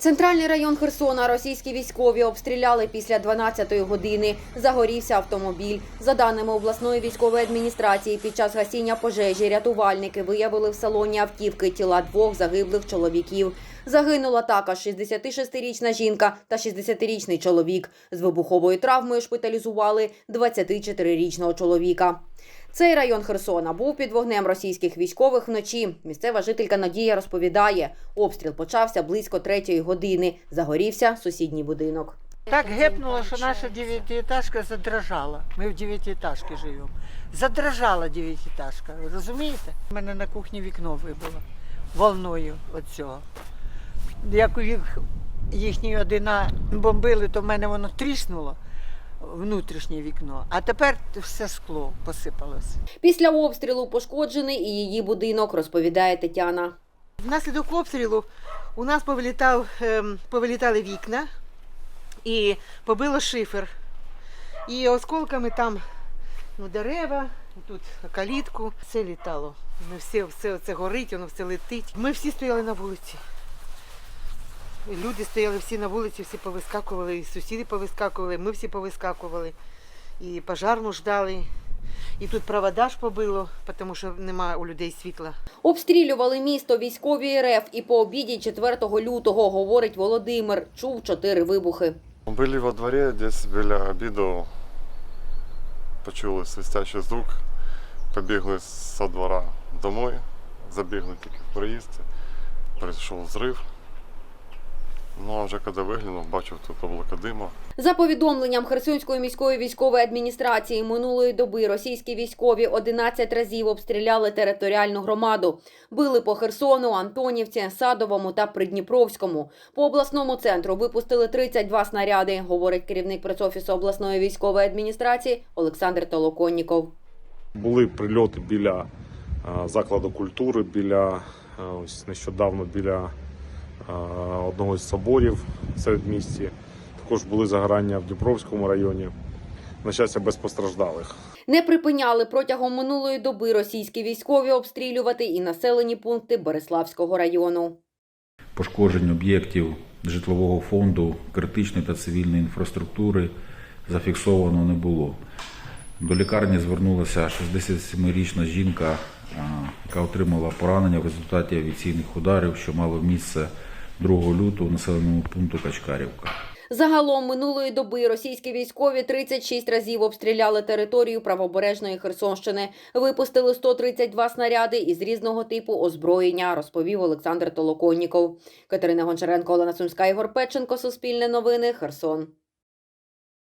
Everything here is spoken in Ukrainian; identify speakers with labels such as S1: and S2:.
S1: Центральний район Херсона російські військові обстріляли після 12-ї години. Загорівся автомобіль. За даними обласної військової адміністрації, під час гасіння пожежі рятувальники виявили в салоні автівки тіла двох загиблих чоловіків. Загинула також 66-річна жінка та 60-річний чоловік. З вибуховою травмою шпиталізували 24-річного чоловіка. Цей район Херсона був під вогнем російських військових вночі. Місцева жителька Надія розповідає, обстріл почався близько третьої години. Загорівся сусідній будинок.
S2: Так гепнуло, що наша дев'ятиэтажка задрожала. Ми в дев'ятиэтажці живемо. Задрожала дев'ятиэтажка, ви розумієте? У мене на кухні вікно вибило волною від цього. Як у їх їхні одина бомбили, то в мене воно тріснуло внутрішнє вікно, а тепер все скло посипалося.
S1: Після обстрілу пошкоджений і її будинок, розповідає Тетяна.
S3: Внаслідок обстрілу у нас повилітав, ем, повилітали вікна і побило шифер. І осколками там ну, дерева, тут калітку, все літало. Все, все це горить, воно все летить. Ми всі стояли на вулиці. Люди стояли всі на вулиці, всі повискакували, і сусіди повискакували, ми всі повискакували, і пожарну ждали. І тут провода ж побило, тому що немає у людей світла.
S1: Обстрілювали місто військові РФ і по обіді 4 лютого, говорить Володимир. Чув чотири вибухи.
S4: Были во дворе, десь біля обіду почули свистящий звук, побігли со двора домой, забігли тільки в проїзд, прийшов взрив. Ну а вже коли виглянув, бачив тут облако диму.
S1: За повідомленням Херсонської міської військової адміністрації минулої доби російські військові 11 разів обстріляли територіальну громаду. Били по Херсону, Антонівці, Садовому та Придніпровському. По обласному центру випустили 32 снаряди, говорить керівник пресофісу обласної військової адміністрації Олександр Толоконніков.
S5: Були прильоти біля закладу культури, біля ось нещодавно біля одного з соборів в середмісті. Також були загорання в Дніпровському районі. На щастя, без постраждалих.
S1: Не припиняли протягом минулої доби російські військові обстрілювати і населені пункти Береславського району.
S6: пошкоджень об'єктів житлового фонду, критичної та цивільної інфраструктури зафіксовано не було. До лікарні звернулася 67-річна жінка, яка отримала поранення в результаті авіаційних ударів, що мало місце 2 лютого в населеному пункту Качкарівка.
S1: Загалом минулої доби російські військові 36 разів обстріляли територію правобережної Херсонщини. Випустили 132 снаряди із різного типу озброєння, розповів Олександр Толоконніков. Катерина Гончаренко, Олена Сумська, Ігор Печенко, Суспільне новини, Херсон.